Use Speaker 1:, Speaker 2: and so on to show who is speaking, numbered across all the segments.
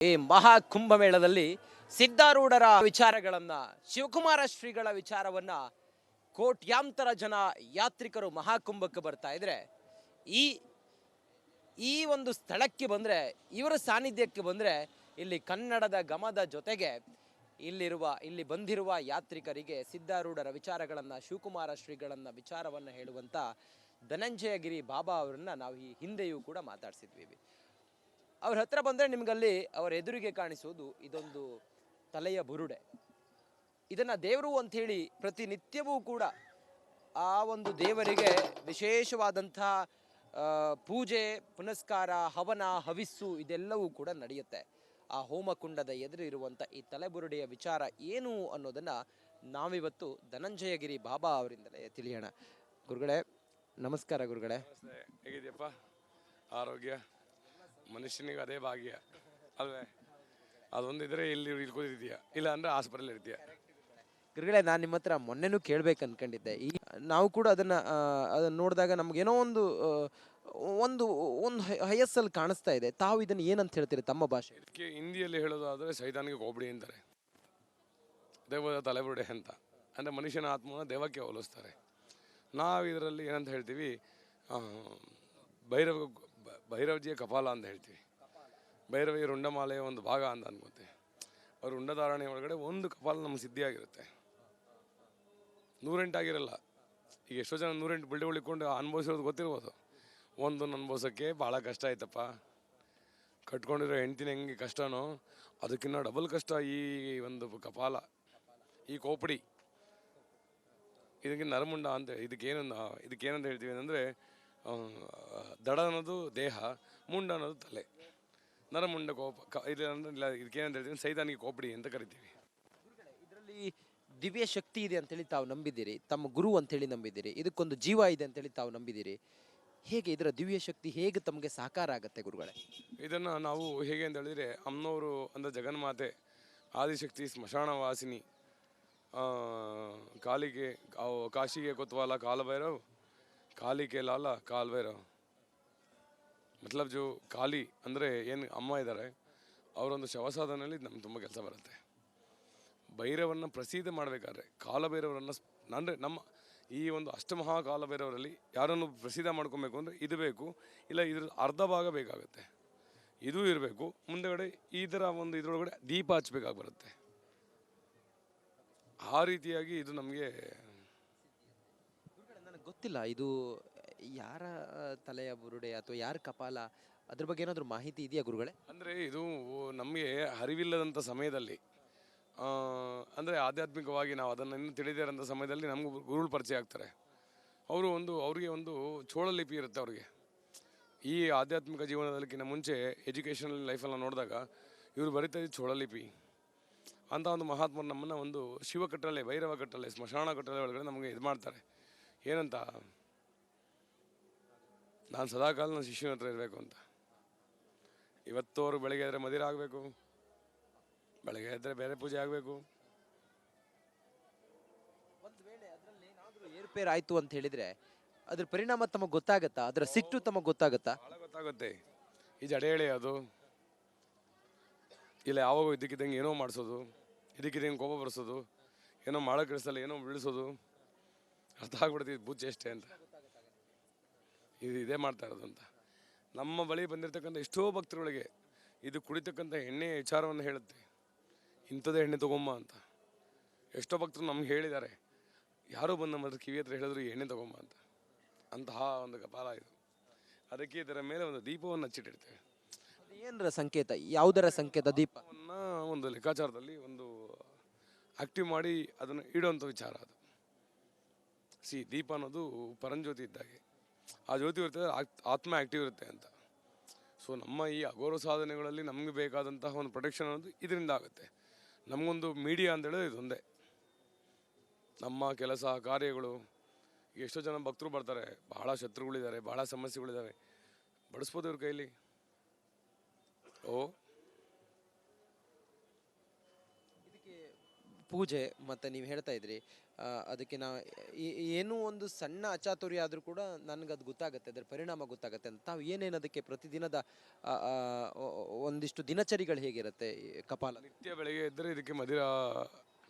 Speaker 1: ಈ ಮಹಾ ಕುಂಭಮೇಳದಲ್ಲಿ ಸಿದ್ಧಾರೂಢರ ವಿಚಾರಗಳನ್ನ, ಶಿವಕುಮಾರ ಶ್ರೀಗಳ ವಿಚಾರವನ್ನ ಕೋಟ್ಯಾಂತರ ಜನ ಯಾತ್ರಿಕರು ಮಹಾಕುಂಭಕ್ಕೆ ಬರ್ತಾ ಇದ್ರೆ, ಈ ಈ ಒಂದು ಸ್ಥಳಕ್ಕೆ ಬಂದ್ರೆ, ಇವರ ಸಾನ್ನಿಧ್ಯಕ್ಕೆ ಬಂದ್ರೆ, ಇಲ್ಲಿ ಕನ್ನಡದ ಗಮದ ಜೊತೆಗೆ ಇಲ್ಲಿರುವ, ಇಲ್ಲಿ ಬಂದಿರುವ ಯಾತ್ರಿಕರಿಗೆ ಸಿದ್ಧಾರೂಢರ ವಿಚಾರಗಳನ್ನ, ಶಿವಕುಮಾರ ಶ್ರೀಗಳನ್ನ ವಿಚಾರವನ್ನ ಹೇಳುವಂತ ಧನಂಜಯಗಿರಿ ಬಾಬಾ ಅವರನ್ನು ನಾವು ಈ ಹಿಂದೆಯೂ ಕೂಡ ಮಾತಾಡ್ಸಿದ್ವಿ. ಅವ್ರ ಹತ್ರ ಬಂದರೆ ನಿಮಗಲ್ಲಿ ಅವರ ಎದುರಿಗೆ ಕಾಣಿಸುವುದು ಇದೊಂದು ತಲೆಯ ಬುರುಡೆ. ಇದನ್ನು ದೇವರು ಅಂಥೇಳಿ ಪ್ರತಿನಿತ್ಯವೂ ಕೂಡ ಆ ಒಂದು ದೇವರಿಗೆ ವಿಶೇಷವಾದಂಥ ಪೂಜೆ, ಪುನಸ್ಕಾರ, ಹವನ, ಹವಿಸ್ಸು ಇದೆಲ್ಲವೂ ಕೂಡ ನಡೆಯುತ್ತೆ. ಆ ಹೋಮಕುಂಡದ ಎದುರು ಇರುವಂಥ ಈ ತಲೆಬುರುಡೆಯ ವಿಚಾರ ಏನು ಅನ್ನೋದನ್ನು ನಾವಿವತ್ತು ಧನಂಜಯಗಿರಿ ಬಾಬಾ ಅವರಿಂದಲೇ ತಿಳಿಯೋಣ. ಗುರುಗಳೇ, ನಮಸ್ಕಾರ ಗುರುಗಳೇ.
Speaker 2: ಹೇಗಿದೆಯಪ್ಪ ಆರೋಗ್ಯ? ಮನುಷ್ಯನಿಗೆ ಅದೇ ಭಾಗ್ಯ. ಅಲ್ವೇ? ಅದೊಂದಿದ್ರೆ ಇಲ್ಲಿ ಇಳ್ಕೊಂಡಿದೀಯ ಇಲ್ಲ ಅಂದ್ರೆ ಹಾಸ್ಪಿಟಲ್ ಇರ್ತೀಯ?
Speaker 1: ಗುರುಗಳೇ ನಾನು ನಿಮ್ಮ ಹತ್ರ ಮೊನ್ನೆನೂ ಕೇಳ್ಬೇಕು ಅನ್ಕೊಂಡಿದ್ದೆ. ಈ ನಾವು ಕೂಡ ಅದನ್ನ ಅದನ್ನ ನೋಡಿದಾಗ ನಮ್ಗೇನೋ ಒಂದು ಆ, ಒಂದು ಒಂದು ಹಯಸ್ಸಲ್ಲಿ ಕಾಣಿಸ್ತಾ ಇದೆ. ತಾವು ಇದನ್ನ ಏನಂತ ಹೇಳ್ತೀರಿ ತಮ್ಮ ಭಾಷೆ?
Speaker 2: ಇದಕ್ಕೆ ಹಿಂದಿಯಲ್ಲಿ ಹೇಳೋದಾದ್ರೆ ಸೈತಾನಿಗೆ ಗೋಬಡಿ ಅಂತಾರೆ. ದೇವದ ತಲೆಬುರುಡೆ ಅಂತ. ಅಂದರೆ ಮನುಷ್ಯನ ಆತ್ಮನ ದೇವಕ್ಕೆ ಹೋಲಿಸ್ತಾರೆ. ನಾವು ಇದರಲ್ಲಿ ಏನಂತ ಹೇಳ್ತೀವಿ ಆ, ಭೈರವ ಭೈರವಜಿಯ ಕಪಾಲ ಅಂತ ಹೇಳ್ತೀವಿ. ಭೈರವಿಯ ರುಂಡಮಾಲೆಯ ಒಂದು ಭಾಗ ಅಂತ ಅನ್ಕೋತೆ ಅವ್ರ ರುಂಡಧಾರಣೆ ಒಳಗಡೆ ಒಂದು ಕಪಾಲ ನಮ್ಗೆ ಸಿದ್ಧಿಯಾಗಿರುತ್ತೆ. ನೂರೆಂಟಾಗಿರಲ್ಲ ಈಗ ಎಷ್ಟೋ ಜನ ನೂರೆಂಟು ಬಿಲ್ಡಿ ಉಳಿಕೊಂಡು ಅನುಭವಿಸಿರೋದು ಗೊತ್ತಿರ್ಬೋದು. ಒಂದನ್ನು ಅನುಭವಿಸೋಕ್ಕೆ ಭಾಳ ಕಷ್ಟ ಆಯ್ತಪ್ಪ. ಕಟ್ಕೊಂಡಿರೋ ಹೆಂಡ್ತಿನ ಹೆಂಗೆ ಕಷ್ಟನೋ, ಅದಕ್ಕಿನ್ನ ಡಬಲ್ ಕಷ್ಟ ಈ ಒಂದು ಕಪಾಲ, ಈ ಕೋಪಡಿ. ಇದಕ್ಕೆ ನರಮುಂಡ ಅಂತ ಇದಕ್ಕೇನು ಇದಕ್ಕೇನಂತ ಹೇಳ್ತೀವಿ ಅಂದರೆ ದಡ ಅನ್ನೋದು ದೇಹ ಮುಂಡ ಅನ್ನೋದು ತಲೆ. ನರಮುಂಡ ಕೋಪ ಕ ಇದು ಅಂದ್ರೆ ಇಲ್ಲ ಇದಕ್ಕೇನಂತ ಹೇಳ್ತೀವಿ ಸೈತಾನಿಗೆ ಕೋಪಡಿ ಅಂತ ಕರಿತೀವಿ.
Speaker 1: ಇದರಲ್ಲಿ ದಿವ್ಯ ಶಕ್ತಿ ಇದೆ ಅಂತೇಳಿ ತಾವು ನಂಬಿದ್ದೀರಿ ತಮ್ಮ ಗುರು ಅಂತೇಳಿ ನಂಬಿದ್ದೀರಿ ಇದಕ್ಕೊಂದು ಜೀವ ಇದೆ ಅಂತೇಳಿ ತಾವು ನಂಬಿದ್ದೀರಿ. ಹೇಗೆ ಇದರ ದಿವ್ಯ ಶಕ್ತಿ ಹೇಗೆ ತಮಗೆ ಸಾಕಾರ ಆಗುತ್ತೆ ಗುರುಗಳೇ?
Speaker 2: ಇದನ್ನು ನಾವು ಹೇಗೆ ಅಂತ ಹೇಳಿದರೆ ಅಮ್ಮನವರು ಅಂದರೆ ಜಗನ್ಮಾತೆ ಆದಿಶಕ್ತಿ ಸ್ಮಶಾನ ವಾಸಿನಿ ಕಾಲಿಗೆ ಕಾಶಿಗೆ ಕೊತ್ವಾಲ ಕಾಲಭೈರವ್ ಕಾಲಿಗೆ ಕೇಲಾಲ ಕಾಲ್ವೇರ ಮತ್ಲಬ್ ಜೋ ಕಾಲಿ ಅಂದರೆ ಏನು ಅಮ್ಮ ಇದ್ದಾರೆ ಅವರೊಂದು ಶವಸಾಧನೆಯಲ್ಲಿ ನಮ್ಗೆ ತುಂಬ ಕೆಲಸ ಬರುತ್ತೆ. ಭೈರವನ್ನ ಪ್ರಸಿದ್ಧ ಮಾಡಬೇಕಾದ್ರೆ ಕಾಲಭೈರವರನ್ನು ಅಂದರೆ ನಮ್ಮ ಈ ಒಂದು ಅಷ್ಟಮಹಾ ಕಾಲಭೈರವರಲ್ಲಿ ಯಾರನ್ನು ಪ್ರಸಿದ್ಧ ಮಾಡ್ಕೊಬೇಕು ಅಂದರೆ ಇದು ಬೇಕು, ಇಲ್ಲ ಇದ್ರ ಅರ್ಧ ಭಾಗ ಬೇಕಾಗುತ್ತೆ. ಇದು ಇರಬೇಕು, ಮುಂದೆಗಡೆ ಇದರ ಒಂದು ಇದರೊಳಗಡೆ ದೀಪ ಹಚ್ಬೇಕಾಗಿ ಬರುತ್ತೆ. ಆ ರೀತಿಯಾಗಿ ಇದು ನಮಗೆ
Speaker 1: ಗೊತ್ತಿಲ್ಲ. ಇದು ಯಾರ ತಲೆಯ ಬುರುಡೆ ಅಥವಾ ಯಾರ ಕಪಾಲ? ಅದ್ರ ಬಗ್ಗೆ ಏನಾದರೂ ಮಾಹಿತಿ ಇದೆಯಾ ಗುರುಗಳೇ?
Speaker 2: ಅಂದರೆ ಇದು ನಮಗೆ ಅರಿವಿಲ್ಲದಂಥ ಸಮಯದಲ್ಲಿ ಅಂದರೆ ಆಧ್ಯಾತ್ಮಿಕವಾಗಿ ನಾವು ಅದನ್ನು ಇನ್ನೂ ತಿಳಿದಿರೋಂಥ ಸಮಯದಲ್ಲಿ ನಮಗೂ ಗುರುಗಳು ಪರಿಚಯ ಆಗ್ತಾರೆ. ಅವರು ಒಂದು, ಅವರಿಗೆ ಒಂದು ಚೋಳ ಲಿಪಿ ಇರುತ್ತೆ ಅವರಿಗೆ. ಈ ಆಧ್ಯಾತ್ಮಿಕ ಜೀವನದಲ್ಲಿಕ್ಕಿಂತ ಮುಂಚೆ ಎಜುಕೇಷನಲ್ ಲೈಫನ್ನು ನೋಡಿದಾಗ ಇವರು ಬರೀತಾ ಇದ್ದು ಚೋಳ ಲಿಪಿ. ಅಂತ ಒಂದು ಮಹಾತ್ಮರು ನಮ್ಮನ್ನು ಒಂದು ಶಿವ ಕಟ್ಟಲೆ, ಭೈರವ ಕಟ್ಟಲೆ, ಸ್ಮಶಾನ ಕಟ್ಟಲೆ ಒಳಗಡೆ ನಮಗೆ ಇದು ಮಾಡ್ತಾರೆ ಏನಂತ? ನಾನು ಸದಾಕಾಲ ನನ್ನ ಶಿಷ್ಯನ ಹತ್ರ ಇರಬೇಕು ಅಂತ. ಇವತ್ತೋರು ಬೆಳಗ್ಗೆ ಆದರೆ ಮದಿರ ಆಗಬೇಕು ಬೆಳಗ್ಗೆ ಆದರೆ ಬೇರೆ ಪೂಜೆ ಆಗಬೇಕು.
Speaker 1: ಒಂದು ವೇಳೆ ಅದರಲ್ಲಿ ಏನಾದರೂ ಏರುಪೇರು ಆಯಿತು ಅಂತ ಹೇಳಿದರೆ ಅದ್ರ ಪರಿಣಾಮ ತಮಗೆ ಗೊತ್ತಾಗತ್ತಾ? ಅದರ ಸಿಟ್ಟು ತಮಗೆ ಗೊತ್ತಾಗತ್ತಾ?
Speaker 2: ಭಾಳ ಗೊತ್ತಾಗುತ್ತೆ. ಈ ಜಡೆ ಅದು. ಇಲ್ಲ ಯಾವಾಗ ಇದಕ್ಕಿದ್ದಂಗೆ ಏನೋ ಮಾಡಿಸೋದು ಇದಕ್ಕಿದ್ದಂಗೆ ಕೋಪ ಬರೆಸೋದು ಏನೋ ಮಾಡೋ ಕೆಲಸದಲ್ಲಿ ಏನೋ ಬೀಳಿಸೋದು ಅರ್ಥ ಆಗ್ಬಿಡ್ತೀವಿ ಬುಚ್ಚ ಎಷ್ಟೇ ಅಂತ ಇದು ಇದೇ ಮಾಡ್ತಾ ಇರೋದು ಅಂತ. ನಮ್ಮ ಬಳಿ ಬಂದಿರತಕ್ಕಂಥ ಎಷ್ಟೋ ಭಕ್ತರುಗಳಿಗೆ ಇದು ಕುಡಿತಕ್ಕಂಥ ಎಣ್ಣೆ ವಿಚಾರವನ್ನು ಹೇಳುತ್ತೆ. ಇಂಥದ್ದೇ ಎಣ್ಣೆ ತಗೊಂಬ ಅಂತ. ಎಷ್ಟೋ ಭಕ್ತರು ನಮ್ಗೆ ಹೇಳಿದ್ದಾರೆ ಯಾರೂ ಬಂದು ನಮ್ಮ ಕಿವಿ ಹತ್ರ ಹೇಳಿದ್ರು ಎಣ್ಣೆ ತಗೊಂಬ ಅಂತ. ಅಂತಹ ಒಂದು ಕಪಾಲ ಇದು. ಅದಕ್ಕೆ ಇದರ ಮೇಲೆ ಒಂದು ದೀಪವನ್ನು ಹಚ್ಚಿಟ್ಟಿರ್ತೇವೆ.
Speaker 1: ಏನರ ಸಂಕೇತ? ಯಾವುದರ ಸಂಕೇತ
Speaker 2: ದೀಪವನ್ನು ಒಂದು ಲೆಕ್ಕಾಚಾರದಲ್ಲಿ ಒಂದು ಆಕ್ಟಿವ್ ಮಾಡಿ ಅದನ್ನು ಇಡುವಂಥ ವಿಚಾರ ಅದು. ಸಿ, ದೀಪ ಅನ್ನೋದು ಪರಂಜ್ಯೋತಿ ಇದ್ದಾಗೆ. ಆ ಜ್ಯೋತಿ ಇರ್ತದೆ ಆತ್- ಆತ್ಮ ಆ್ಯಕ್ಟಿವ್ ಇರುತ್ತೆ ಅಂತ. ಸೊ ನಮ್ಮ ಈ ಅಗೌರವ ಸಾಧನೆಗಳಲ್ಲಿ ನಮಗೆ ಬೇಕಾದಂತಹ ಒಂದು ಪ್ರೊಟೆಕ್ಷನ್ ಅನ್ನೋದು ಇದರಿಂದ ಆಗುತ್ತೆ. ನಮಗೊಂದು ಮೀಡಿಯಾ ಅಂತ ಹೇಳಿದ್ರೆ ಇದೊಂದೇ. ನಮ್ಮ ಕೆಲಸ, ಕಾರ್ಯಗಳು, ಎಷ್ಟೋ ಜನ ಭಕ್ತರು ಬರ್ತಾರೆ. ಬಹಳ ಶತ್ರುಗಳಿದ್ದಾರೆ, ಬಹಳ ಸಮಸ್ಯೆಗಳಿದ್ದಾವೆ. ಬಡಿಸ್ಬೋದು ಇವ್ರ ಕೈಲಿ? ಓ
Speaker 1: ಪೂಜೆ ಮತ್ತು ನೀವು ಹೇಳ್ತಾ ಇದ್ರಿ ಅದಕ್ಕೆ ನಾ ಏನು ಒಂದು ಸಣ್ಣ ಅಚಾತುರ್ಯ ಆದರೂ ಕೂಡ ನನಗೆ ಅದು ಗೊತ್ತಾಗುತ್ತೆ, ಅದರ ಪರಿಣಾಮ ಗೊತ್ತಾಗುತ್ತೆ ಅಂತ. ತಾವು ಏನೇನು ಅದಕ್ಕೆ ಪ್ರತಿದಿನದ ಒಂದಿಷ್ಟು ದಿನಚರಿಗಳು ಹೇಗಿರುತ್ತೆ ಕಪಾಲ?
Speaker 2: ನಿತ್ಯ ಬೆಳಗ್ಗೆ ಇದ್ದರೆ ಇದಕ್ಕೆ ಮದಿರ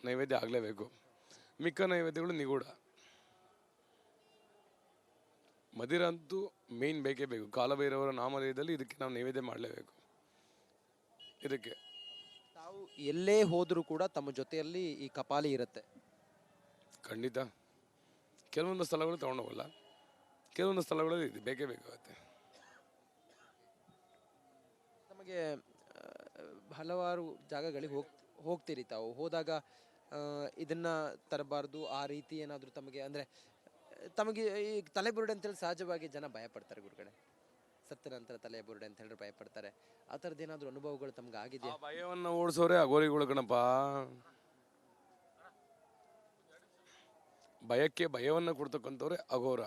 Speaker 2: ನೈವೇದ್ಯ ಆಗಲೇಬೇಕು. ಮಿಕ್ಕ ನೈವೇದ್ಯಗಳು ನಿಗೂಢ. ಮದಿರ ಅಂತೂ ಮೇನ್ ಬೇಕೇ ಬೇಕು. ಕಾಲಭೈರವರ ನಾಮಧೇಯದಲ್ಲಿ ಇದಕ್ಕೆ ನಾವು ನೈವೇದ್ಯ ಮಾಡಲೇಬೇಕು. ಇದಕ್ಕೆ.
Speaker 1: ಎಲ್ಲೇ ಹೋದರೂ ಕೂಡ ತಮ್ಮ ಜೊತೆಯಲ್ಲಿ ಈ ಕಪಾಲಿ ಇರುತ್ತೆ.
Speaker 2: ಖಂಡಿತ. ಕೆಲವೊಂದು ಸ್ಥಳಗಳು ತಗೊಂಡೋಗಲ್ಲ. ಕೆಲವೊಂದು ಸ್ಥಳಗಳಲ್ಲಿ ಇದು ಬೇಕೇ ಬೇಕಾಗುತ್ತೆ.
Speaker 1: ನಮಗೆ ಆ, ಹಲವಾರು ಜಾಗಗಳಿಗೆ ಹೋಗ್ ಹೋಗ್ತೀರಿ ತಾವು. ಹೋದಾಗ ಆ, ಇದನ್ನ ತರಬಾರ್ದು ಆ ರೀತಿ ಏನಾದರೂ ತಮಗೆ ಅಂದರೆ ತಮಗೆ ಈ ತಲೆಬುರುಡೆ ಅಂತೇಳಿ ಸಹಜವಾಗಿ ಜನ ಭಯಪಡ್ತಾರೆ ಗುರುಗಡೆ ಸತ್ತ ನಂತರ ತಲೆ ಬುರುಡೆ ಅಂತ ಹೇಳಿ ಭಯಪಡ್ತಾರೆ. ಆ ಥರದ್ದು ಏನಾದರೂ ಅನುಭವಗಳು ತಮ್ಗೆ ಆಗಿದೆಯಾ
Speaker 2: ಭಯವನ್ನು ಓಡಿಸೋರೆ ಅಗೋರಿಗಳು ಕಣಪ್ಪ. ಭಯಕ್ಕೆ ಭಯವನ್ನು ಕೊಡ್ತಕ್ಕಂಥವ್ರೆ ಅಘೋರ.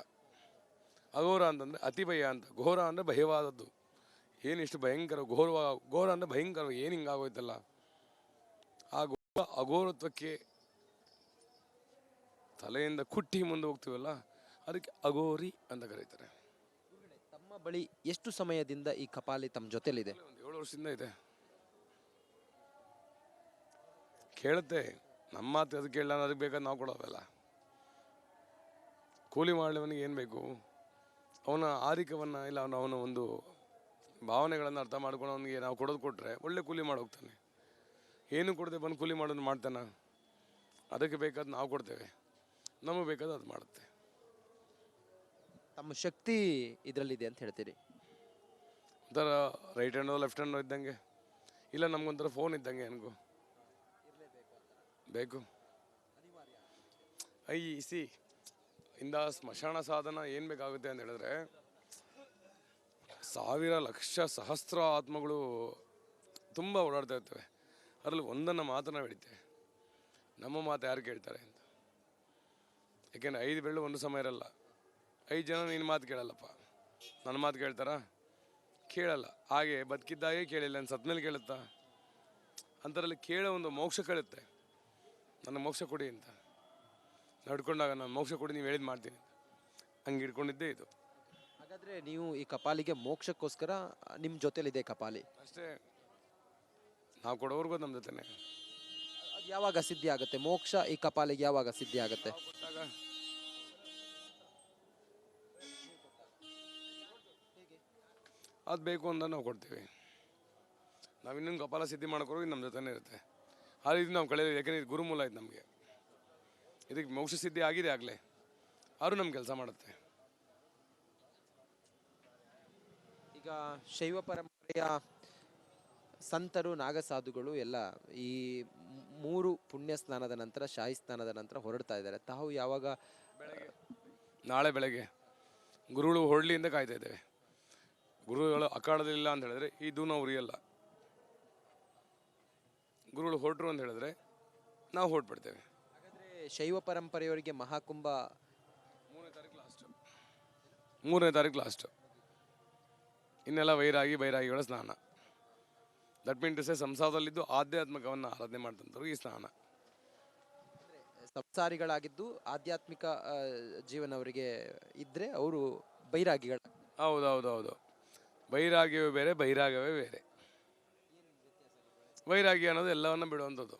Speaker 2: ಅಘೋರ ಅಂತಂದ್ರೆ ಅತಿ ಭಯ ಅಂತ. ಘೋರ ಅಂದ್ರೆ ಭಯವಾದದ್ದು. ಏನಿಷ್ಟು ಭಯಂಕರ ಘೋರ ಘೋರ ಅಂದ್ರೆ ಭಯಂಕರ, ಏನು ಹಿಂಗಾಗೋಯ್ತಲ್ಲ ಆ ಘೋರ ಅಘೋರತ್ವಕ್ಕೆ ತಲೆಯಿಂದ ಕುಟ್ಟಿ ಮುಂದೆ ಹೋಗ್ತೀವಲ್ಲ, ಅದಕ್ಕೆ ಅಘೋರಿ ಅಂತ ಕರೀತಾರೆ.
Speaker 1: ಬಳಿ ಎಷ್ಟು ಸಮಯದಿಂದ ಈ ಕಪಾಲಿ ತಮ್ಮ ಜೊತೆಲಿದೆ
Speaker 2: ಒಂದು ಏಳು ವರ್ಷದಿಂದ ಇದೆ. ಕೇಳುತ್ತೆ. ನಮ್ಮ ಮಾತು ಅದಕ್ಕೆ ಕೇಳಲ್ಲ ಅದಕ್ಕೆ ಬೇಕಾದ ನಾವು ಕೊಡೋದಲ್ಲ ಕೂಲಿ ಮಾಡಲಿವನಿಗೆ ಏನು ಬೇಕು? ಅವನ ಆರಿಕವನ್ನು ಇಲ್ಲ ಅವನು ಅವನ ಒಂದು ಭಾವನೆಗಳನ್ನು ಅರ್ಥ ಮಾಡ್ಕೊಂಡು ಅವನಿಗೆ ನಾವು ಕೊಡೋದು ಕೊಟ್ಟರೆ ಒಳ್ಳೆ ಕೂಲಿ ಮಾಡಿ ಹೋಗ್ತಾನೆ. ಏನು ಕೊಡದೆ ಬಂದು ಕೂಲಿ ಮಾಡೋದು ಮಾಡ್ತಾನ? ಅದಕ್ಕೆ ಬೇಕಾದ ನಾವು ಕೊಡ್ತೇವೆ. ನಮಗೆ ಬೇಕಾದ ಅದು ಮಾಡುತ್ತೆ.
Speaker 1: ತಮ್ಮ ಶಕ್ತಿ ಇದರಲ್ಲಿದೆ ಅಂತ ಹೇಳ್ತೀರಿ?
Speaker 2: ಒಂಥರ ರೈಟ್ ಹ್ಯಾಂಡು ಲೆಫ್ಟ್ ಹ್ಯಾಂಡೋ ಇದ್ದಂಗೆ. ಇಲ್ಲ ನಮಗೊಂಥರ ಫೋನ್ ಇದ್ದಂಗೆ ನನಗೂ ಬೇಕು. ಐ ಸಿ, ಇಂದ ಸ್ಮಶಾನ ಸಾಧನ ಏನು ಬೇಕಾಗುತ್ತೆ ಅಂತ ಹೇಳಿದ್ರೆ, ಸಾವಿರ, ಲಕ್ಷ, ಸಹಸ್ರ ಆತ್ಮಗಳು ತುಂಬ ಓಡಾಡ್ತಾ ಇರ್ತವೆ. ಅದರಲ್ಲಿ ಒಂದನ್ನು ಮಾತನ್ನು ಬೆಳಿತೆ ನಮ್ಮ ಮಾತು ಯಾರು ಕೇಳ್ತಾರೆ ಅಂತ. ಯಾಕೆಂದರೆ ಐದು ಬೆಳ್ಳು ಒಂದು ಸಮಯ ಇರಲ್ಲ. ಐದು ಜನ ನಿನ್ನ ಮಾತು ಕೇಳಲ್ಲಪ್ಪ. ನನ್ನ ಮಾತು ಕೇಳ್ತಾರಾ? ಕೇಳಲ್ಲ. ಹಾಗೆ ಬದುಕಿದ್ದಾಗೆ ಕೇಳಿಲ್ಲ ನನ್ನ ಸತ್ಮೇಲೆ ಕೇಳುತ್ತಾ? ಅಂತರಲ್ಲಿ ಕೇಳೋ ಒಂದು ಮೋಕ್ಷ ಕೇಳುತ್ತೆ. ನನ್ನ ಮೋಕ್ಷ ಕೊಡಿ ಅಂತ. ನಡ್ಕೊಂಡಾಗ ನಾನು ಮೋಕ್ಷ ಕೊಡಿ ನೀವು ಹೇಳಿದ್ ಮಾಡ್ತೀನಿ ಹಂಗೆ ಹಿಡ್ಕೊಂಡಿದ್ದೇ ಇದು.
Speaker 1: ಹಾಗಾದರೆ ನೀವು ಈ ಕಪಾಲಿಗೆ ಮೋಕ್ಷಕ್ಕೋಸ್ಕರ ನಿಮ್ಮ ಜೊತೆಲಿದೆ ಕಪಾಲಿ.
Speaker 2: ಅಷ್ಟೇ. ನಾವು ಕೊಡೋರ್ಗೂ ನಮ್ಮ ಜೊತೆನೆ.
Speaker 1: ಯಾವಾಗ ಸಿದ್ಧಿ ಆಗುತ್ತೆ? ಮೋಕ್ಷ ಈ ಕಪಾಲಿಗೆ ಯಾವಾಗ ಸಿದ್ಧಿ ಆಗುತ್ತೆ
Speaker 2: ನಾವು ಕೊಟ್ಟಾಗ ಅದು ಬೇಕು ಅಂತ ನಾವು ಕೊಡ್ತೀವಿ. ನಾವು ಇನ್ನೊಂದು ಕಪಾಲ ಸಿದ್ಧಿ ಮಾಡ್ಕೊರೋಗಿ ನಮ್ಮ ಜೊತೆನೇ ಇರುತ್ತೆ. ಆ ರೀತಿ ನಾವು ಕಳೆಯೋದು ಯಾಕೆಂದರೆ ಇದು ಗುರುಮೂಲ ಆಯ್ತು ನಮಗೆ. ಇದಕ್ಕೆ ಮೋಕ್ಷ ಸಿದ್ಧಿ ಆಗಿದೆ ಆಗಲೇ. ಆದರೂ ನಮ್ಮ ಕೆಲಸ ಮಾಡುತ್ತೆ.
Speaker 1: ಈಗ ಶೈವ ಪರಂಪರೆಯ ಸಂತರು ನಾಗಸಾಧುಗಳು ಎಲ್ಲ ಈ ಮೂರು ಪುಣ್ಯ ಸ್ನಾನದ ನಂತರ ಶಾಹಿ ಸ್ನಾನದ ನಂತರ ಹೊರಡ್ತಾ ಇದ್ದಾರೆ. ತಾವು ಯಾವಾಗ
Speaker 2: ನಾಳೆ ಬೆಳಗ್ಗೆ. ಗುರುಗಳು ಹೊರಳಿಯಿಂದ ಅಂತ ಕಾಯ್ತಾ ಇದ್ದೇವೆ. ಗುರುಗಳು ಅಖಾಡದಲ್ಲಿಲ್ಲ ಅಂತ ಹೇಳಿದ್ರೆ ಇದು ನಾವು ಉರಿಯಲ್ಲ. ಗುರುಗಳು ಹೊರಟ್ರು ಅಂತ ಹೇಳಿದ್ರೆ ನಾವು ಹೊರಟ್ಬಿಡ್ತೇವೆ.
Speaker 1: ಹಾಗಾದ್ರೆ ಶೈವ ಪರಂಪರೆಯವರಿಗೆ ಮಹಾಕುಂಭ
Speaker 2: ಮೂರನೇ ತಾರೀಕು ಲಾಸ್ಟ್ ಮೂರನೇ ತಾರೀಕು ಲಾಸ್ಟ್ ಇನ್ನೆಲ್ಲ ವೈರಾಗಿ ಬೈರಾಗಿಗಳ ಸ್ನಾನ. ದಟ್ ಮೀನ್ ಟು ಸೇ ಸಂಸಾರದಲ್ಲಿದ್ದು ಆಧ್ಯಾತ್ಮಿಕವನ್ನು ಆರಾಧನೆ ಮಾಡ್ತಂಥವ್ರು ಈ ಸ್ನಾನ.
Speaker 1: ಸಂಸಾರಿಗಳಾಗಿದ್ದು ಆಧ್ಯಾತ್ಮಿಕ ಜೀವನ ಅವರಿಗೆ ಇದ್ದರೆ ಅವರು ಬೈರಾಗಿಗಳ
Speaker 2: ಹೌದು ಹೌದು ಹೌದು ಬೈರಾಗ್ಯವೇ ಬೇರೆ ಬೈರಾಗವೇ ಬೇರೆ. ವೈರಾಗ್ಯ ಅನ್ನೋದು ಎಲ್ಲವನ್ನ ಬಿಡುವಂಥದ್ದು.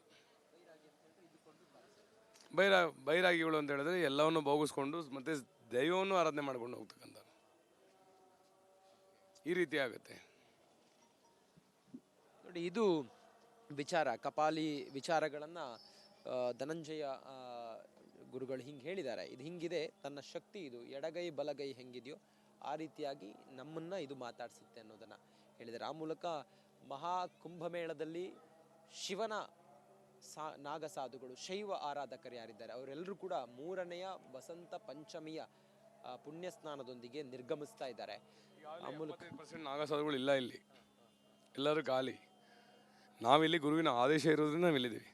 Speaker 2: ಬೈರಾ ಬೈರಾಗಿಗಳು ಅಂತ ಹೇಳಿದ್ರೆ ಎಲ್ಲವನ್ನು ಭೋಗಿಸ್ಕೊಂಡು ಮತ್ತೆ ದೈವವನ್ನು ಆರಾಧನೆ ಮಾಡ್ಕೊಂಡು ಹೋಗ್ತಕ್ಕಂಥ ಈ ರೀತಿ ಆಗುತ್ತೆ.
Speaker 1: ನೋಡಿ, ಇದು ವಿಚಾರ, ಕಪಾಲಿ ವಿಚಾರಗಳನ್ನ ಧನಂಜಯ ಗುರುಗಳು ಹಿಂಗೆ ಹೇಳಿದ್ದಾರೆ. ಇದು ಹಿಂಗಿದೆ, ತನ್ನ ಶಕ್ತಿ ಇದು, ಎಡಗೈ ಬಲಗೈ ಹೆಂಗಿದೆಯೋ ಆ ರೀತಿಯಾಗಿ ನಮ್ಮನ್ನ ಇದು ಮಾತಾಡಿಸುತ್ತೆ ಅನ್ನೋದನ್ನ ಹೇಳಿದ್ದಾರೆ ಆ ಮೂಲಕ ಮಹಾ ಕುಂಭಮೇಳದಲ್ಲಿ ಶಿವನ ಸಾ ನಾಗಸಾಧುಗಳು ಶೈವ ಆರಾಧಕರು ಯಾರಿದ್ದಾರೆ ಅವರೆಲ್ಲರೂ ಕೂಡ ಮೂರನೆಯ ವಸಂತ ಪಂಚಮಿಯ ಪುಣ್ಯ ಸ್ನಾನದೊಂದಿಗೆ ನಿರ್ಗಮಿಸ್ತಾ ಇದ್ದಾರೆ. ಆ ಮೂಲಕ
Speaker 2: ಪರ್ಸೆಂಟ್ ನಾಗಸಾಧುಗಳು ಇಲ್ಲ ಇಲ್ಲಿ. ಎಲ್ಲರೂ ಖಾಲಿ. ನಾವಿಲ್ಲಿ ಗುರುವಿನ ಆದೇಶ ಇರೋದ್ರಿಂದ ನಾವಿಲ್ಲಿದ್ದೀವಿ.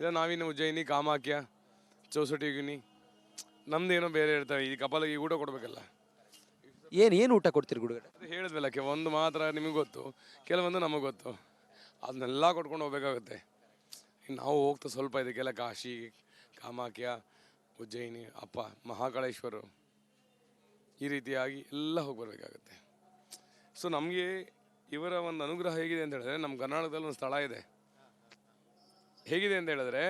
Speaker 2: ಇಲ್ಲ ನಾವಿನ್ನು ಉಜ್ಜಯಿನಿ ಕಾಮಾಕ್ಯ ಚೌಸಟಿಗಿನಿ ನಮ್ದೇನೋ ಬೇರೆ ಇರ್ತವೆ ಈ ಕಪಾಲಿಗೆ ಊಟ ಕೊಡಬೇಕಲ್ಲ.
Speaker 1: ಏನ್ ಏನು ಊಟ ಕೊಡ್ತೀರಿ
Speaker 2: ಗುಡುಗಡೆ? ಹೇಳಿದ್ವಲ್ಲ ಒಂದು ಮಾತ್ರ ನಿಮಗೆ ಗೊತ್ತು, ಕೆಲವೊಂದು ನಮಗೆ ಗೊತ್ತು. ಅದನ್ನೆಲ್ಲ ಕೊಟ್ಕೊಂಡು ಹೋಗ್ಬೇಕಾಗುತ್ತೆ. ನಾವು ಹೋಗ್ತಾ ಸ್ವಲ್ಪ ಇದಕ್ಕೆಲ್ಲ ಕಾಶಿ, ಕಾಮಾಖ್ಯ, ಉಜ್ಜಯಿನಿ, ಅಪ್ಪ, ಮಹಾಕಾಳೇಶ್ವರು, ಈ ರೀತಿಯಾಗಿ ಎಲ್ಲ ಹೋಗಿ ಬರಬೇಕಾಗುತ್ತೆ ಸೊ ನಮಗೆ ಇವರ ಒಂದು ಅನುಗ್ರಹ ಹೇಗಿದೆ ಅಂತ ಹೇಳಿದ್ರೆ ನಮ್ಮ ಕರ್ನಾಟಕದಲ್ಲಿ ಒಂದು ಸ್ಥಳ ಇದೆ. ಹೇಗಿದೆ ಅಂತ ಹೇಳಿದ್ರೆ,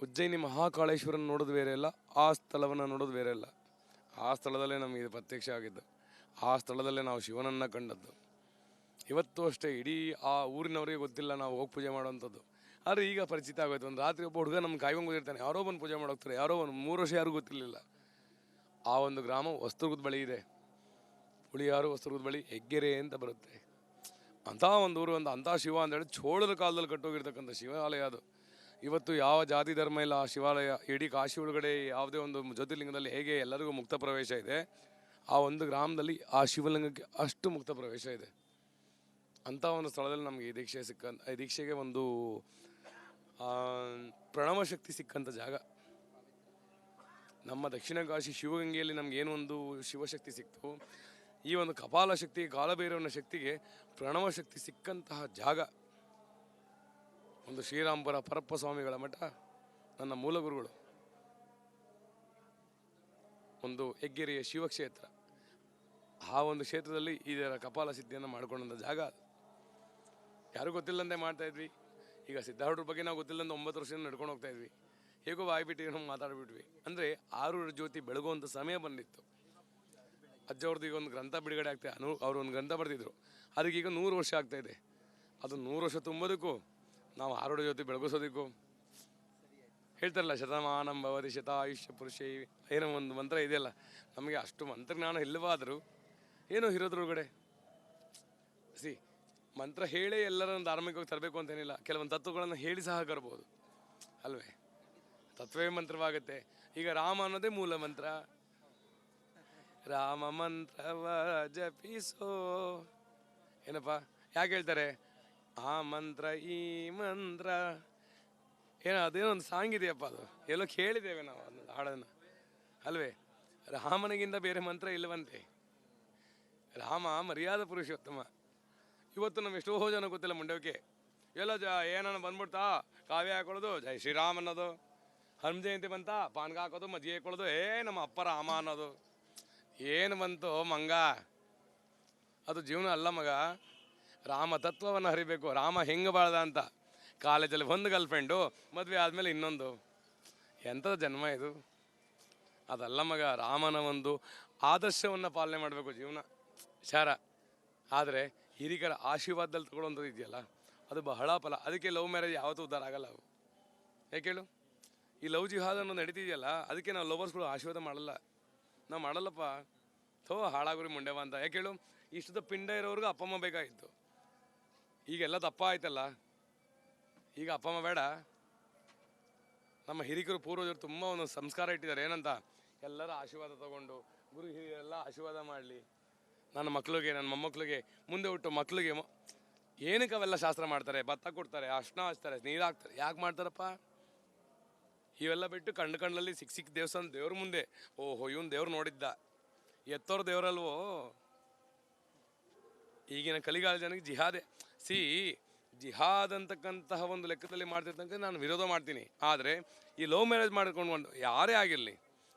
Speaker 2: ಉಜ್ಜಯಿನಿ ಮಹಾಕಾಳೇಶ್ವರನ ನೋಡೋದು ಬೇರೆ ಇಲ್ಲ ಆ ಸ್ಥಳವನ್ನು ನೋಡೋದು ಬೇರೆ ಇಲ್ಲ ಆ ಸ್ಥಳದಲ್ಲೇ ನಮಗೆ ಇದು ಪ್ರತ್ಯಕ್ಷ ಆಗಿದ್ದು. ಆ ಸ್ಥಳದಲ್ಲೇ ನಾವು ಶಿವನನ್ನು ಕಂಡದ್ದು. ಇವತ್ತು ಅಷ್ಟೇ ಇಡೀ ಆ ಊರಿನವರಿಗೆ ಗೊತ್ತಿಲ್ಲ ನಾವು ಹೋಗಿ ಪೂಜೆ ಮಾಡುವಂಥದ್ದು. ಆದರೆ ಈಗ ಪರಿಚಿತ ಆಗೋಯ್ತು. ಒಂದು ರಾತ್ರಿ ಒಬ್ಬ ಹುಡುಗ ನಮ್ಮ ಕಾಯ್ಕೊಂಡು ಇರ್ತಾನೆ. ಯಾರೋ ಬಂದು ಪೂಜೆ ಮಾಡೋಗ್ತಾರೆ ಯಾರೋ ಒಂದು ಮೂರು ವರ್ಷ ಯಾರಿಗೂ ಗೊತ್ತಿರಲಿಲ್ಲ. ಆ ಒಂದು ಗ್ರಾಮ ವಸ್ತುರ್ಗದ ಬಳಿ ಇದೆ. ಹುಳಿಯಾರು ವಸ್ತುರ್ಗದ ಬಳಿ ಹೆಗ್ಗೆರೆ ಅಂತ ಬರುತ್ತೆ. ಅಂಥ ಒಂದು ಊರು, ಒಂದು ಅಂಥ ಶಿವ ಅಂತೇಳಿ ಚೋಳರ ಕಾಲದಲ್ಲಿ ಕಟ್ಟೋಗಿರ್ತಕ್ಕಂಥ ಶಿವಾಲಯ ಅದು. ಇವತ್ತು ಯಾವ ಜಾತಿ ಧರ್ಮ ಇಲ್ಲ, ಆ ಶಿವಾಲಯ, ಇಡೀ ಕಾಶಿ ಒಳಗಡೆ ಯಾವುದೇ ಒಂದು ಜ್ಯೋತಿರ್ಲಿಂಗದಲ್ಲಿ ಹೇಗೆ ಎಲ್ಲರಿಗೂ ಮುಕ್ತ ಪ್ರವೇಶ ಇದೆ, ಆ ಒಂದು ಗ್ರಾಮದಲ್ಲಿ ಆ ಶಿವಲಿಂಗಕ್ಕೆ ಅಷ್ಟು ಮುಕ್ತ ಪ್ರವೇಶ ಇದೆ. ಅಂಥ ಒಂದು ಸ್ಥಳದಲ್ಲಿ ನಮಗೆ ಈ ದೀಕ್ಷೆ ಸಿಕ್ಕ ಈ ದೀಕ್ಷೆಗೆ ಒಂದು ಪ್ರಣವ ಶಕ್ತಿ ಸಿಕ್ಕಂಥ ಜಾಗ. ನಮ್ಮ ದಕ್ಷಿಣ ಕಾಶಿ ಶಿವಗಂಗೆಯಲ್ಲಿ ನಮ್ಗೆ ಏನು ಒಂದು ಶಿವಶಕ್ತಿ ಸಿಕ್ತು, ಈ ಒಂದು ಕಪಾಲ ಶಕ್ತಿ, ಕಾಲಭೈರವನ ಶಕ್ತಿಗೆ ಪ್ರಣವ ಶಕ್ತಿ ಸಿಕ್ಕಂತಹ ಜಾಗ. ಒಂದು ಶ್ರೀರಾಮಪುರ ಪರಪ್ಪ ಸ್ವಾಮಿಗಳ ಮಠ, ನನ್ನ ಮೂಲ ಗುರುಗಳು ಒಂದು ಹೆಗ್ಗೆರೆಯ ಶಿವಕ್ಷೇತ್ರ. ಆ ಒಂದು ಕ್ಷೇತ್ರದಲ್ಲಿ ಇದರ ಕಪಾಲ ಸಿದ್ಧಿಯನ್ನು ಮಾಡಿಕೊಂಡಂಥ ಜಾಗ. ಯಾರು ಮಾಡ್ತಾ ಇದ್ವಿ. ಈಗ ಸಿದ್ಧಾರೂಢರ ಬಗ್ಗೆ ನಾವು ಗೊತ್ತಿಲ್ಲಂತ ಒಂಬತ್ತು ವರ್ಷದಿಂದ ನಡ್ಕೊಂಡು ಹೋಗ್ತಾ ಇದ್ವಿ. ಹೇಗೋ ಬಾಯ್ಬಿಟ್ಟು ಏನೋ ಮಾತಾಡ್ಬಿಟ್ವಿ. ಅಂದರೆ ಆರೂರ ಜ್ಯೋತಿ ಬೆಳಗುವಂಥ ಸಮಯ ಬಂದಿತ್ತು. ಅಜ್ಜವ್ರದ್ದು ಈಗ ಒಂದು ಗ್ರಂಥ ಬಿಡುಗಡೆ ಆಗ್ತಾ, ಅನು ಅವರು ಒಂದು ಗ್ರಂಥ ಬರೆದಿದ್ರು. ಅದಕ್ಕೆ ಈಗ ನೂರು ವರ್ಷ ಆಗ್ತಾ ಇದೆ. ಅದು ನೂರು ವರ್ಷ ತುಂಬೋದಕ್ಕೂ ನಾವು ಆರೋಗ್ಯ ಜೊತೆ ಬೆಳಗಿಸೋದಕ್ಕೂ. ಹೇಳ್ತಾರಲ್ಲ, ಶತಮಾನಂ ಭವತಿ ಶತಾಯುಷ್ಯ ಪುರುಷ. ಏನೋ ಒಂದು ಮಂತ್ರ ಇದೆಯಲ್ಲ, ನಮಗೆ ಅಷ್ಟು ಮಂತ್ರಜ್ಞಾನ ಇಲ್ಲವಾದರೂ ಏನೋ ಇರೋದ್ರೊಳಗಡೆ ಸಿ ಮಂತ್ರ ಹೇಳೇ ಎಲ್ಲರನ್ನು ಧಾರ್ಮಿಕವಾಗಿ ತರಬೇಕು ಅಂತೇನಿಲ್ಲ, ಕೆಲವೊಂದು ತತ್ವಗಳನ್ನು ಹೇಳಿ ಸಹ ಕರ್ಬೋದು. ಅಲ್ವೇ? ತತ್ವವೇ ಮಂತ್ರವಾಗುತ್ತೆ. ಈಗ ರಾಮ ಅನ್ನೋದೇ ಮೂಲ ಮಂತ್ರ. ರಾಮ ಮಂತ್ರವ ಜಪಿಸೋ. ಏನಪ್ಪ? ಯಾಕೆ ಹೇಳ್ತಾರೆ? ಆ ಮಂತ್ರ, ಈ ಮಂತ್ರ. ಏನೋ ಅದೇನೋ ಒಂದು ಸಾಂಗ್ ಇದೆಯಪ್ಪ ಅದು. ಎಲ್ಲೋ ಕೇಳಿದ್ದೇವೆ ನಾವು ಅದನ್ನ, ಹಾಡನ್ನು. ಅಲ್ವೇ? ರಾಮನಿಗಿಂತ ಬೇರೆ ಮಂತ್ರ ಇಲ್ಲವಂತೆ. ರಾಮ ಮರ್ಯಾದ ಪುರುಷೋತ್ತಮ. ಇವತ್ತು ನಮ್ಮ ಎಷ್ಟೋ ಜನ ಗೊತ್ತಿಲ್ಲ ಮುಂಡೋಕೆ ಎಲ್ಲ ಜ ಏನನ್ನ ಬಂದ್ಬಿಡ್ತಾ? ಕಾವ್ಯ ಹಾಕೊಳ್ಳೋದು, ಜೈ ಶ್ರೀರಾಮ್ ಅನ್ನೋದು. ಹನುಮ ಜಯಂತಿ ಬಂತ? ಪಾನ್ಗ ಹಾಕೋದು, ಮಜ್ಜಿಗೆ ಹಾಕೊಳ್ಳೋದು. ಏ, ನಮ್ಮ ಅಪ್ಪ ರಾಮ ಅನ್ನೋದು. ಏನು ಬಂತು ಮಂಗ? ಅದು ಜೀವನ ಅಲ್ಲ ಮಗ. ರಾಮ ತತ್ವವನ್ನು ಹರಿಬೇಕು. ರಾಮ ಹೆಂಗೆ ಬಾಳ್ದ ಅಂತ ಕಾಲೇಜಲ್ಲಿ ಒಂದು ಗರ್ಲ್ ಫ್ರೆಂಡು ಮದುವೆ ಆದಮೇಲೆ ಇನ್ನೊಂದು. ಎಂಥದ್ದು ಜನ್ಮ ಇದು? ಅದಲ್ಲ ಮಗ, ರಾಮನ ಒಂದು ಆದರ್ಶವನ್ನು ಪಾಲನೆ ಮಾಡಬೇಕು ಜೀವನ. ಶಾರ ಆದರೆ ಹಿರಿಕರ ಆಶೀರ್ವಾದದಲ್ಲಿ ತಗೊಳ್ಳೋಂಥದ್ದು ಇದೆಯಲ್ಲ, ಅದು ಬಹಳ ಫಲ. ಅದಕ್ಕೆ ಲವ್ ಮ್ಯಾರೇಜ್ ಯಾವತ್ತೂ ಉದ್ದಾರ ಆಗಲ್ಲ ಅವು ಯಾಕೆ ಹೇಳು? ಈ ಲವ್ ಜಿಹಾದ್ ಅನ್ನೋದು ನಡೀತಿದೆಯಲ್ಲ, ಅದಕ್ಕೆ ನಾವು ಲವರ್ಸ್ಗಳು ಆಶೀರ್ವಾದ ಮಾಡಲ್ಲ. ನಾವು ಮಾಡಲ್ಲಪ್ಪ. ಥೋ, ಹಾಳಾಗ್ರಿ ಮುಂಡೆವ ಅಂತ. ಯಾಕೆ ಹೇಳು? ಇಷ್ಟದ ಪಿಂಡ ಇರೋರ್ಗು ಅಪ್ಪ ಅಮ್ಮ ಬೇಕಾಗಿತ್ತು. ಈಗೆಲ್ಲ ದಪ್ಪ ಆಯ್ತಲ್ಲ? ಈಗ ಅಪ್ಪ ಅಮ್ಮ ಬೇಡ. ನಮ್ಮ ಹಿರಿಕರು ಪೂರ್ವಜರು ತುಂಬ ಒಂದು ಸಂಸ್ಕಾರ ಇಟ್ಟಿದ್ದಾರೆ. ಏನಂತ? ಎಲ್ಲರ ಆಶೀರ್ವಾದ ತಗೊಂಡು, ಗುರು ಹಿರಿಯರೆಲ್ಲ ಆಶೀರ್ವಾದ ಮಾಡಲಿ. ನನ್ನ ಮಕ್ಕಳಿಗೆ ನನ್ನ ಮೊಮ್ಮಕ್ಕಳಿಗೆ ಮುಂದೆ ಹುಟ್ಟು ಮಕ್ಕಳಿಗೆ ಏನಕ್ಕೆ ಅವೆಲ್ಲ ಶಾಸ್ತ್ರ ಮಾಡ್ತಾರೆ? ಭತ್ತ ಕೊಡ್ತಾರೆ ಅರ್ಶನ ಹಚ್ತಾರೆ, ನೀರು ಹಾಕ್ತಾರೆ. ಯಾಕೆ ಮಾಡ್ತಾರಪ್ಪ? ಇವೆಲ್ಲ ಬಿಟ್ಟು ಕಣ್ಣು ಕಣ್ಣಲ್ಲಿ ಸಿಕ್ಕ ಸಿಕ್ಕ ದೇವಸ್ಥಾನ ದೇವ್ರ ಮುಂದೆ. ಓಹೋ, ಇವನ್ ದೇವ್ರು ನೋಡಿದ್ದ. ಎತ್ತೋರ್ ದೇವರಲ್ವೋ? ಈಗಿನ ಕಲಿಗಾಲ ಜನಕ್ಕೆ ಜಿಹಾದೆ. ಸಿ, ಜಿಹಾದ್ ಅಂತಕ್ಕಂತಹ ಒಂದು ಲೆಕ್ಕದಲ್ಲಿ ಮಾಡ್ತಿರ್ತಂಕ ನಾನು ವಿರೋಧ ಮಾಡ್ತೀನಿ. ಆದರೆ ಈ ಲವ್ ಮ್ಯಾರೇಜ್ ಮಾಡ್ಕೊಂಡು ಯಾರೇ ಆಗಿರಲಿ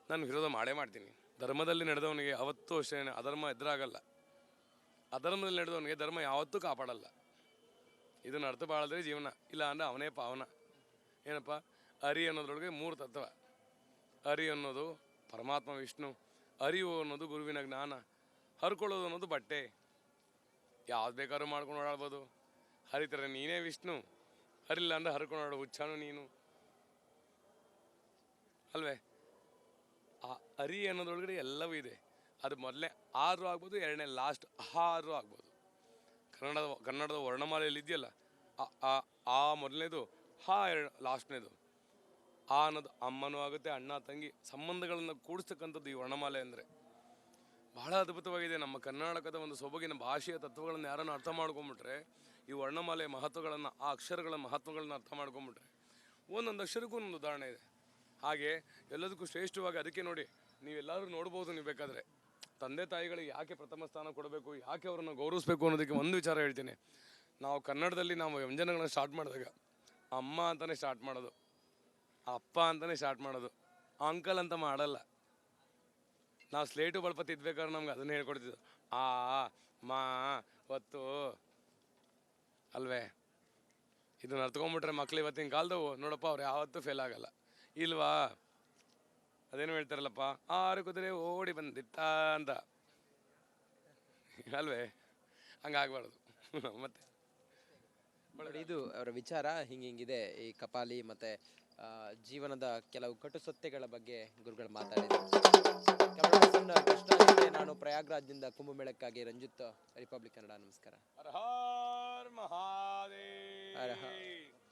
Speaker 2: ನಾನು ವಿರೋಧ ಮಾಡೇ ಮಾಡ್ತೀನಿ. ಧರ್ಮದಲ್ಲಿ ನಡೆದವನಿಗೆ ಅವತ್ತು ಅಷ್ಟೇ ಅಧರ್ಮ ಎದುರಾಗಲ್ಲ. ಅಧರ್ಮದಲ್ಲಿ ನಡೆದವನಿಗೆ ಧರ್ಮ ಯಾವತ್ತೂ ಕಾಪಾಡಲ್ಲ. ಇದನ್ನು ಅರ್ಥ ಬಾಳದ್ರೆ ಜೀವನ. ಇಲ್ಲ ಅಂದರೆ ಅವನೇ ಪಾವನ. ಏನಪ್ಪ? ಅರಿ ಅನ್ನೋದ್ರೊಳಗೆ ಮೂರು ತತ್ವ. ಅರಿ ಅನ್ನೋದು ಪರಮಾತ್ಮ ವಿಷ್ಣು ಅರಿವು ಅನ್ನೋದು ಗುರುವಿನ ಜ್ಞಾನ, ಹರ್ಕೊಳ್ಳೋದು ಅನ್ನೋದು ಬಟ್ಟೆ. ಯಾವ್ದು ಬೇಕಾದ್ರೂ ಮಾಡ್ಕೊಂಡು ಓಡಾಡ್ಬೋದು. ಹರಿತಾರೆ, ನೀನೇ ವಿಷ್ಣು. ಹರಿಲ್ಲ ಅಂದ್ರೆ ಹರ್ಕೊಂಡು ಓಡಾಡು, ಹುಚ್ಚಾನು ನೀನು. ಅಲ್ವೇ? ಆ ಅರಿ ಅನ್ನೋದ್ರೊಳಗಡೆ ಎಲ್ಲವೂ ಇದೆ. ಅದು ಮೊದಲನೇ ಆರು ಆಗ್ಬೋದು, ಎರಡನೇ ಲಾಸ್ಟ್ ಆರು ಆಗ್ಬೋದು. ಕನ್ನಡದ ಕನ್ನಡದ ವರ್ಣಮಾಲೆಯಲ್ಲಿ ಇದೆಯಲ್ಲ, ಆ ಆ ಆ ಮೊದಲನೇದು, ಹಾ, ಎರಡು ಲಾಸ್ಟ್ನೇದು ಆ ಅನ್ನೋದು ಅಮ್ಮನೂ ಆಗುತ್ತೆ, ಅಣ್ಣ, ತಂಗಿ ಸಂಬಂಧಗಳನ್ನು ಕೂಡಿಸ್ತಕ್ಕಂಥದ್ದು ಈ ವರ್ಣಮಾಲೆ ಅಂದರೆ. ಬಹಳ ಅದ್ಭುತವಾಗಿದೆ. ನಮ್ಮ ಕರ್ನಾಟಕದ ಒಂದು ಸೊಬಗಿನ ಭಾಷೆಯ ತತ್ವಗಳನ್ನು ಯಾರನ್ನು ಅರ್ಥ ಮಾಡ್ಕೊಂಬಿಟ್ರೆ, ಈ ವರ್ಣಮಾಲೆಯ ಮಹತ್ವಗಳನ್ನು, ಆ ಅಕ್ಷರಗಳ ಮಹತ್ವಗಳನ್ನು ಅರ್ಥ ಮಾಡ್ಕೊಂಬಿಟ್ರೆ, ಒಂದೊಂದು ಅಕ್ಷರಕ್ಕೂ ಒಂದು ಉದಾಹರಣೆ ಇದೆ. ಹಾಗೆ ಎಲ್ಲದಕ್ಕೂ ಶ್ರೇಷ್ಠವಾಗಿ ಅದಕ್ಕೆ ನೋಡಿ ನೀವೆಲ್ಲರೂ ನೋಡ್ಬೋದು ನೀವು ಬೇಕಾದರೆ. ತಂದೆ ತಾಯಿಗಳಿಗೆ ಯಾಕೆ ಪ್ರಥಮ ಸ್ಥಾನ ಕೊಡಬೇಕು, ಯಾಕೆ ಅವರನ್ನು ಗೌರವಿಸಬೇಕು ಅನ್ನೋದಕ್ಕೆ ಒಂದು ವಿಚಾರ ಹೇಳ್ತೀನಿ. ನಾವು ಕನ್ನಡದಲ್ಲಿ ನಾವು ವ್ಯಂಜನಗಳನ್ನ ಸ್ಟಾರ್ಟ್ ಮಾಡಿದಾಗ, ಅಮ್ಮ ಅಂತಾನೆ ಸ್ಟಾರ್ಟ್ ಮಾಡೋದು, ಅಪ್ಪ ಅಂತಲೇ ಸ್ಟಾರ್ಟ್ ಮಾಡೋದು, ಅಂಕಲ್ ಅಂತ ಮಾಡಲ್ಲ. ನಾವು ಸ್ಲೇಟು ಬಳಪ ತಿದ್ಬೇಕಾದ್ರೆ ನಮ್ಗೆ ಅದನ್ನೇ ಹೇಳ್ಕೊಡ್ತಿದ್ದು. ಆ, ಮಾ, ಒತ್ತು. ಅಲ್ವೇ? ಇದನ್ನ ಅರ್ತ್ಕೊಂಡ್ಬಿಟ್ರೆ ಮಕ್ಳು ಇವತ್ತಿನ ಕಾಲದವು. ನೋಡಪ್ಪ, ಅವ್ರು ಯಾವತ್ತೂ ಫೇಲ್ ಆಗಲ್ಲ. ಇಲ್ವಾ? ಅದೇನು ಹೇಳ್ತಾರಲ್ಲಪ್ಪ? ಆರು ಕುದುರೆ ಓಡಿ ಬಂದಿತ್ತ ಅಂತ. ಅಲ್ವೇ? ಹಂಗಾಗಬಾರ್ದು. ಮತ್ತೆ.
Speaker 1: ಇದು ಅವರ ವಿಚಾರ. ಹಿಂಗೆ ಹಿಂಗಿದೆ. ಈ ಕಪಾಲಿ ಮತ್ತೆ ಜೀವನದ ಕೆಲವು ಕಟು ಸತ್ಯಗಳ ಬಗ್ಗೆ ಗುರುಗಳು ಮಾತಾಡಿದ್ರು ಕೃಷ್ಣ ನಾನು ಪ್ರಯಾಗ್ರಾಜ್ನಿಂದ ಕುಂಭಮೇಳಕ್ಕಾಗಿ ರಂಜಿತ್ ರಿಪಬ್ಲಿಕ್ ಕನ್ನಡ ನಮಸ್ಕಾರ.
Speaker 2: ಹರ ಹರ್ ಮಹಾದೇವ್.
Speaker 1: ಹರ ಹರ್.